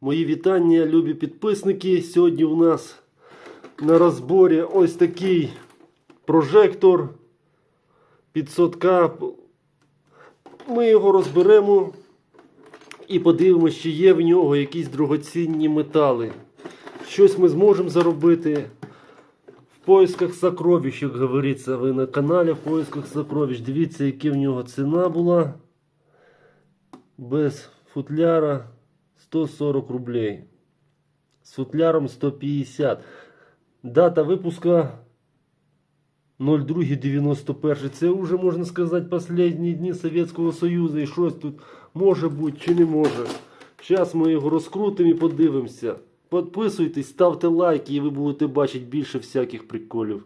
Мої вітання, любі підписники. Сьогодні у нас на розборі ось такий прожектор 500К. Ми його розберемо і подивимося, чи є в нього якісь дорогоцінні метали. Щось ми зможемо заробити в поисках сокровищ, як говориться, ви на каналі в поисках сокровищ. Дивіться, яка в нього ціна була. Без футляра 140 рублей. З футляром 150. Дата випуска 02.91. Це вже, можна сказати, останні дні Совєтського Союзу. І щось тут може бути чи не може. Зараз ми його розкрутимо і подивимося. Підписуйтесь, ставте лайки і ви будете бачити більше всяких приколів.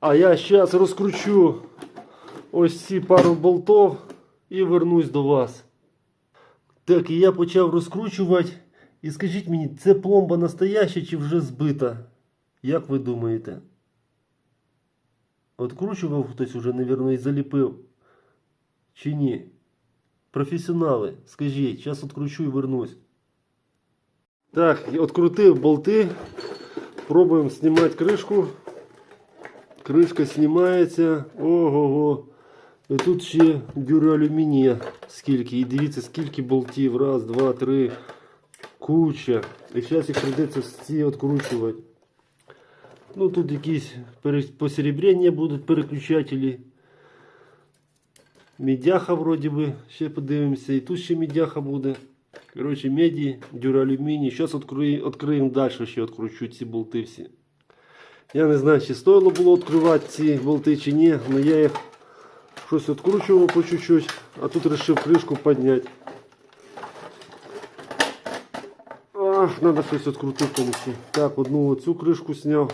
А я зараз розкручу ось ці пару болтов і вернусь до вас. Так, і я почав розкручувати. І скажіть мені, це пломба настояща чи вже збита? Як ви думаєте? Откручував хтось уже, навірно, і заліпив. Чи ні? Професіонали, скажіть, зараз откручу і вернусь. Так, открутив болти. Пробуємо знімати кришку. Кришка знімається. Ого-го. І тут ще дюралюмінія скільки. І дивіться, скільки болтів. Раз, два, три. Куча. І зараз їх прийдеться всі відкручувати. Ну тут якісь посеребрення будуть переключателі. Медяха вроді би. Ще подивимося. І тут ще медяха буде. Коротше, меді, дюралюміній. Зараз відкриємо далі, ще відкручу ці болти всі. Я не знаю, чи стоило було відкривати ці болти чи ні, але я їх щось відкручував по чуть-чуть, а тут вирішив кришку підняти. Ах, треба щось відкрутити повністю. Так, одну оцю кришку зняв.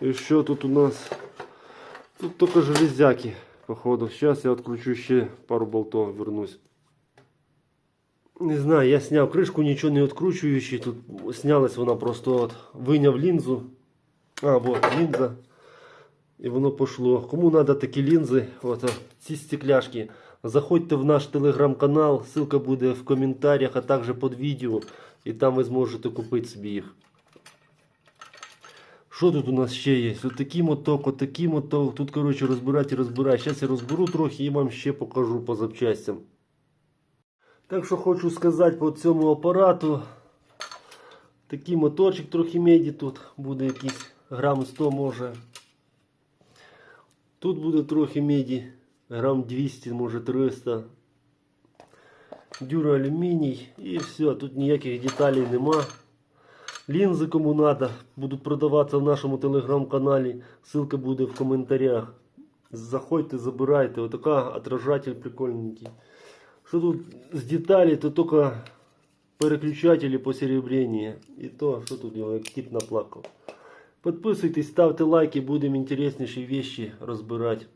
І що тут у нас? Тут тільки железяки, походу. Зараз я відкручу ще пару болтов, вернусь. Не знаю, я сняв кришку, нічого не відкручуючи. Тут снялась вона просто от виняв лінзу. А, вот лінза. І воно пішло. Кому треба такі лінзи, от, ці стекляшки, заходьте в наш телеграм-канал, ссылка буде в коментарях, а також під відео. І там ви зможете купити собі їх. Що тут у нас ще є? Отакий моток, отакий моток. Тут, коротше, розбирати і розбирати. Зараз я розберу трохи і вам ще покажу по запчастям. Так що хочу сказати по цьому апарату. Такий моторчик трохи меді тут буде якийсь грам 100 може. Тут буде трохи меді, грам 200, може 300. Дюроалюміній і все, тут ніяких деталей нема. Лінзи кому надо, будуть продаватися в нашому телеграм-каналі. Ссылка буде в коментарях. Заходьте, забирайте. Отака отражатель прикольненький. Що тут з деталей, то тільки переключатели посеребрения. І то, що тут його як тип наплакав. Підписуйтесь, ставте лайки, будем интереснейшие вещи розбирати.